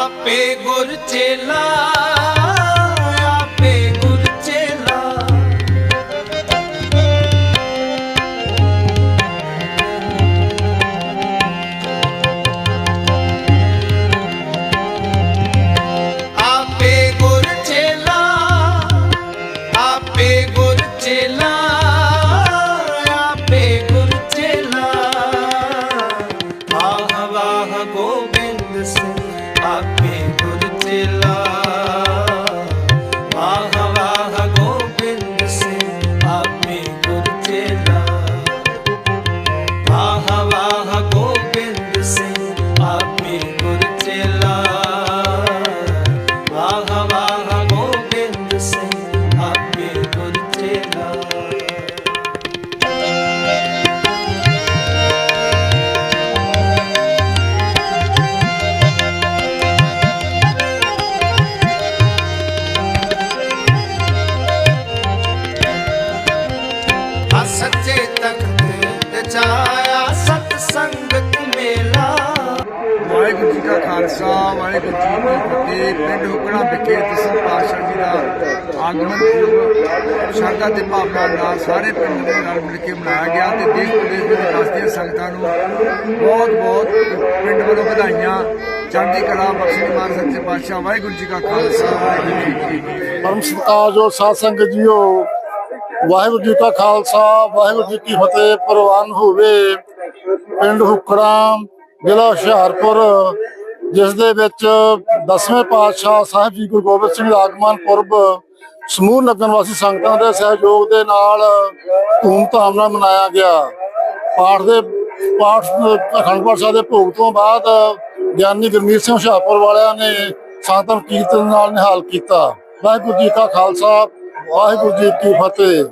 ਆਪੇ ਗੁਰ ਚੇਲਾ little ਖਾਲਸਾ, ਵਾਹਿਗੁਰੂ ਜੀ ਕੀ ਫਤਿਹ। ਪਿੰਡ ਹੁਕੜਾ ਵਿਖੇ ਦਸਮ ਪਾਤਸ਼ਾਹ ਜੀ ਦਾ ਆਗਮਨ ਪੁਰਬ ਸ਼ਰਧਾ ਤੇ ਭਾਵਨਾ ਨਾਲ ਸਾਰੇ ਪਿੰਡ ਦੇ ਨਾਲ ਮਿਲ ਕੇ ਮਨਾਇਆ ਗਿਆ ਤੇ ਦੇਸ਼ ਵਿਦੇਸ਼ ਦੇ ਵਸਦੀਆਂ ਸੰਗਤਾਂ ਨੂੰ ਬਹੁਤ ਬਹੁਤ ਪਿੰਡ ਵੱਲੋਂ ਵਧਾਈਆਂ। ਚੜ੍ਹਦੀ ਕਲਾ ਬਖਸ਼ੀ ਮਾਨ ਸੱਚੇ ਪਾਤਸ਼ਾਹ, ਵਾਹਿਗੁਰੂ ਜੀ ਕਾ ਖਾਲਸਾ, ਵਾਹਿਗੁਰੂ ਜੀ ਕੀ ਫਤਿਹ। ਪਰਮ ਸਤਿਕਾਰਯੋਗ ਸਾਧ ਸੰਗਤ ਜੀਓ, ਵਾਹਿਗੁਰੂ ਜੀ ਕਾ ਖਾਲਸਾ, ਵਾਹਿਗੁਰੂ ਜੀ ਕੀ ਫਤਿਹ। ਪ੍ਰਵਾਨ ਹੋਵੇ ਪਿੰਡ ਹੁਕੜਾ ਜ਼ਿਲ੍ਹਾ ਹੁਸ਼ਿਆਰਪੁਰ, ਜਿਸ ਦੇ ਵਿੱਚ ਦਸਵੇਂ ਪਾਤਸ਼ਾਹ ਸਾਹਿਬ ਜੀ ਗੁਰੂ ਗੋਬਿੰਦ ਸਿੰਘ ਦਾ ਆਗਮਨ ਪੁਰਬ ਸਮੂਹ ਨਗਰ ਵਾਸੀ ਸੰਗਤਾਂ ਦੇ ਸਹਿਯੋਗ ਦੇ ਨਾਲ ਧੂਮਧਾਮ ਨਾਲ ਮਨਾਇਆ ਗਿਆ। ਪਾਠ ਦੇ, ਪਾਠ ਅਖੰਡ ਪਾਠ ਸਾਹਿਬ ਦੇ ਭੋਗ ਤੋਂ ਬਾਅਦ ਗਿਆਨੀ ਗੁਰਮੀਤ ਸਿੰਘ ਹੁਸ਼ਿਆਰਪੁਰ ਵਾਲਿਆਂ ਨੇ ਸੰਗਤਾਂ ਨੂੰ ਕੀਰਤਨ ਨਾਲ ਨਿਹਾਲ ਕੀਤਾ। ਵਾਹਿਗੁਰੂ ਜੀ ਕਾ ਖਾਲਸਾ, ਵਾਹਿਗੁਰੂ ਜੀ ਕੀ ਫਤਿਹ।